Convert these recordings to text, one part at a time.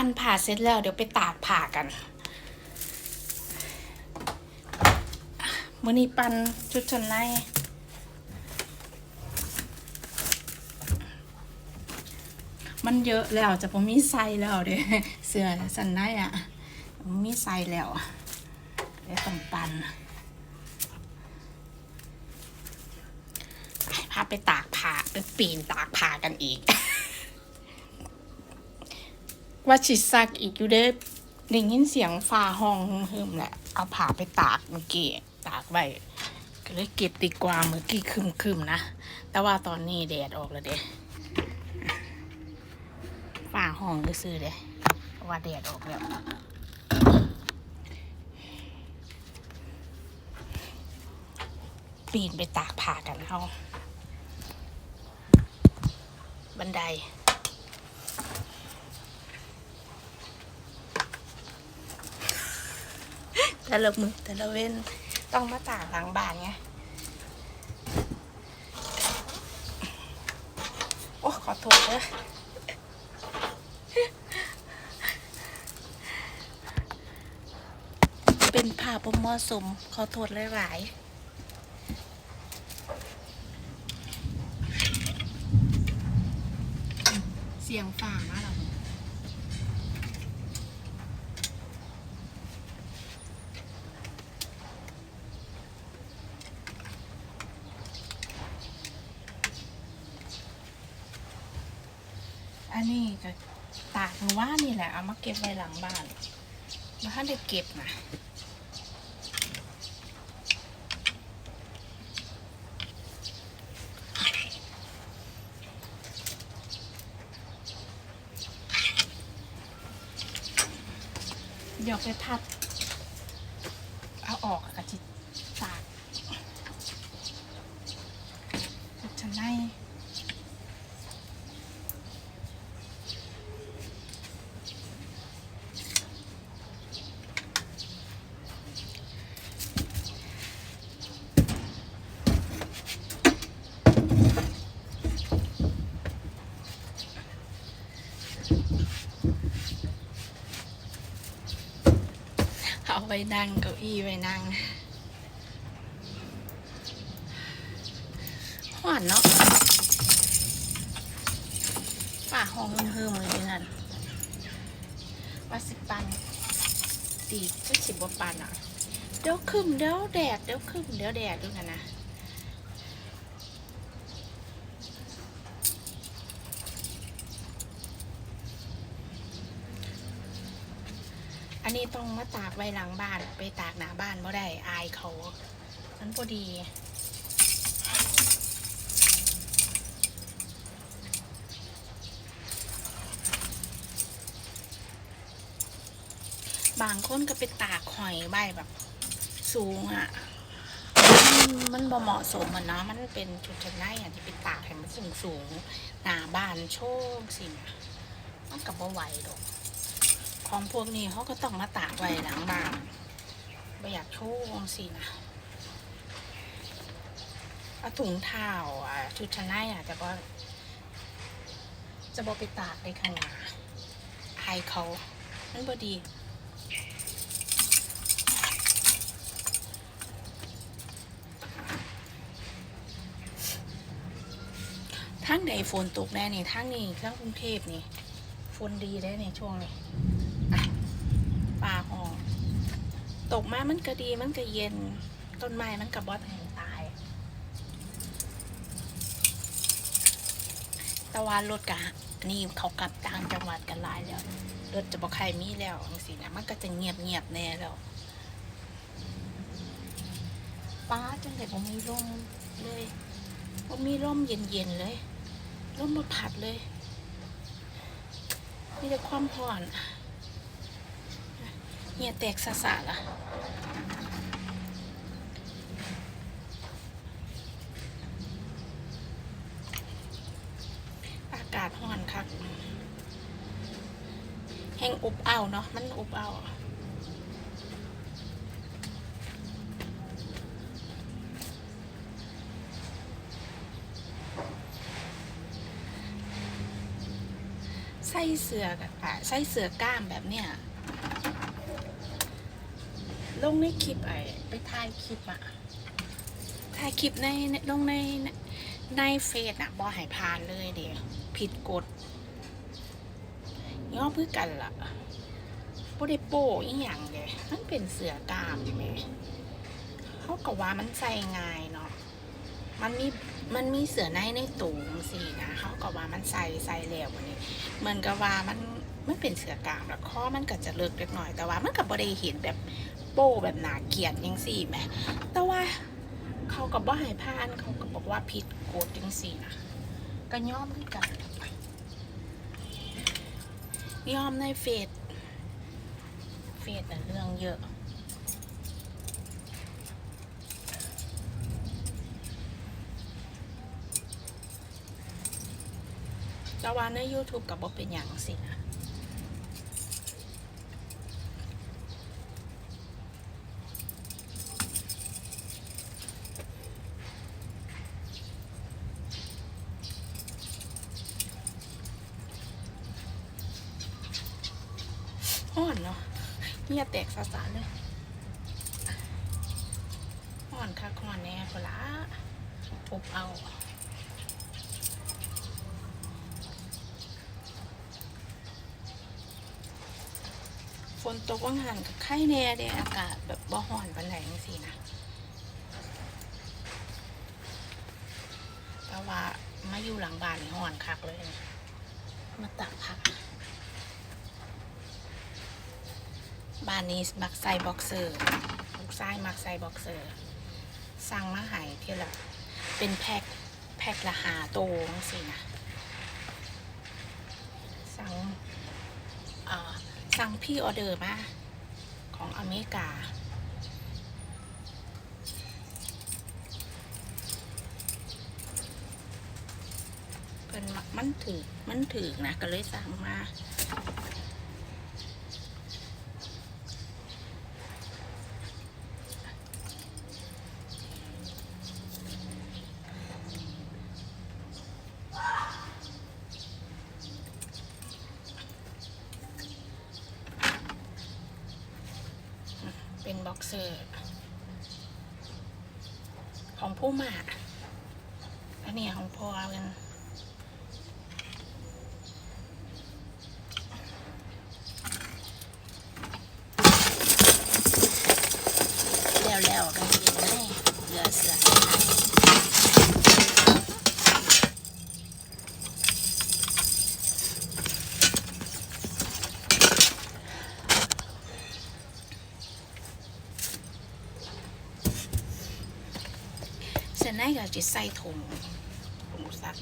ปั้นผ่าเสร็จแล้วเดี๋ยวไปตากผ่ากันมื่อนี้ปั้นชุดชั้นในมันเยอะแล้วจะผมมีไซแล้วเด้เสื้อชั้นในอะผมมีไซแล้วเดี๋ยวต้องปั้นไปพาไปตากผ้าไปปีนตากผ้ากันอีก ว่าชิซักอีกอยู่เด้ได้ยินเสียงฟ้าห้องฮึมแหละเอาผ้าไปตากเมื่อกี้ตากไว้ก็เลยเก็บดีกว่าเมื่อกี้คึมๆนะ แต่ว่าตอนนี้แดดออกแล้วเด้ฟ้าห้องก็ซื้อเด้ว่าแดดออกแล้วปีนไปตากผ้ากันเอาบันได แต่ละมือแต่ละเว้นต้องมาตากหลังบานไงโอ้ขอโทษนะเป็นผ้าบ่เหมาะสมขอโทษหลายๆเสียงฝ่ามาแล้ว อันนี้ก็ตากมือว่านี่แหละเอามาเก็บไว้หลังบ้านมาถ้าได้เก็บนะเดี๋ยวไปผัด เอาออกกะจิตากฉันใน เอาไว้นั่งเก้าอี้ไว้นั่งหวานเนาะป่าห้องเฮิมเลยนั่นว่าสิปันตีก็สิบว่าปันอะ เดี๋ยวขึ้นเดี๋ยวแดดเดี๋ยวขึ้นเดี๋ยวแดดด้วยกันนะ อั นี้ต้องมาตากไว้หลังบ้าน ไปตากหน้าบ้านบ่ได้อายเขา มันพอดีบางคนก็ไปตากหอยใบแบบ สูงอะ่ะ มันมันบ่เหมาะสมอะเนาะมันเป็นชุดชั้นในอะที่ไปตากให้มันสูงสูงๆหน้าบ้านโชคสินะมันกับบ่ไหวดอก ของพวกนี้เขาก็ต้องมาตากไว้หลังบ้านไม่อยากโชว์สินะเอาถุงเท้าอะชุดชั้นในอะจะบ่จะบ่ไปตากในขนาดอายเขานั่นบ่ดีทั้งใดฝนตกแน่นี่ทั้งนี้ทั้งกรุงเทพนี่ฝนดีได้ในช่วงนี้อะป่าหอง ตกมามันก็ดีมันก็เย็น ต้นไม้มันกับบอสแห่งตายต่ว่ารถกะนี่เขากลับต่างจังหวัดกันหลายแล้วรถจะบอกใครมีแล้วสินะมันก็จะเงียบเงียบแน่แล้วป้าจังเลยผมมีร่มเลยผมมีร่มเย็นๆเลยร่มบดผัดเลย มีแต่ความผ่อน เหี่ยแตกสะสะละอากาศห่อนครับแห้งอบอ้าวเนาะมันอบอ้าวใส่เสือกอะใส่เสือกล้ามแบบเนี้ย ลงในคลิปไอ้ไปถ่ายคลิปอะถ่ายคลิปในในลงในในเฟซอะบอหายพานเลยเดี๋ยวผิดกฎย่อเพื่อกันล่ะบ่ได้โป้อีหยังเด้มันเป็นเสือกามใช่ไหมเขาก็ว่ามันใส่ง่ายเนาะมันมีมันมีเสือในในตูงสินะเขาก็ว่ามันใส่ใส่แล้ววันนี้เหมือนกับว่ามันมันเป็นเสือกางแล้วข้อมันก็จะเลิกเล็กหน่อยแต่ว่ามันก็บ่ได้เห็นแบบ โป้แบบหนาเกลียดยังสี่แหมแต่ว่าเขาก็บ่ให้พานเขาก็บอกว่าผิดกฎจังสี่นะก็ยอมด้วยกันยอมในเฟซเฟซน่ะเรื่องเยอะแต่ว่าใน YouTube กับบ่เป็นอย่างสินะ ห่อนเนาะเงียแตกสาสารเลยห่อนค่ะห่อนแน่พอละอบเอาฝนตกว่างหันกับไข้แน่เดะอากาศแบบบ่ห่อนปานไหนสินะแต่ว่ามาอยู่หลังบ้านนี่ห่อนคักเลย มาตักผัก บ้านนี้มักใส่บ็อกเซอร์ลูกชายมักใส่บ็อกเซอร์ สั่งมาห้เที่ละเป็นแพ็คแพ็คละหาโตงสินะสั่งสั่งพี่ออเดอร์มาของอเมริกาเป็นมักมันถือมันถือนะก็เลยสั่งมา เป็นบ็อกเซอร์ ของผู้มาอันนี้ของพ่อกันแล้วแล้วๆกันกินได้เหลือเสือเส้นในก็ จะใส่ถุงถุงซัก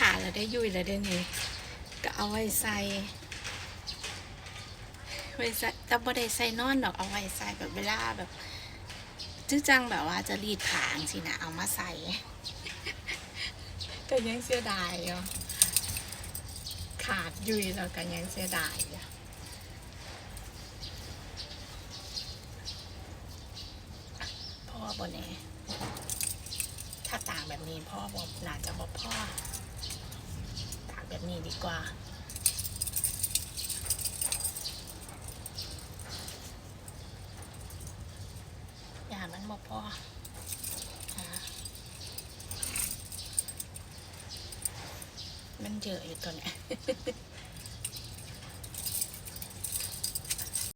ขา แล้วได้ยุ่ยแล้วได้นี่ก็เอาไว้ใส่ไว้ใส่แต่บ่ได้ใส่นอนดอกเอาไว้ใส่แบบเวลาแบบจื้อจังแบบว่าจะรีดผางสินะเอามาใส่ก็ยังเสียดายอะขาดยุ่ยแล้วก็ยังเสียดายอะพ่อบนเน่ถ้าต่างแบบนี้พ่อบอกน่าจะบอกพ่อ แบบนี้ดีกว่า อย่ามันมาพออ่มันเยอะอยู่ตัวเนี้ย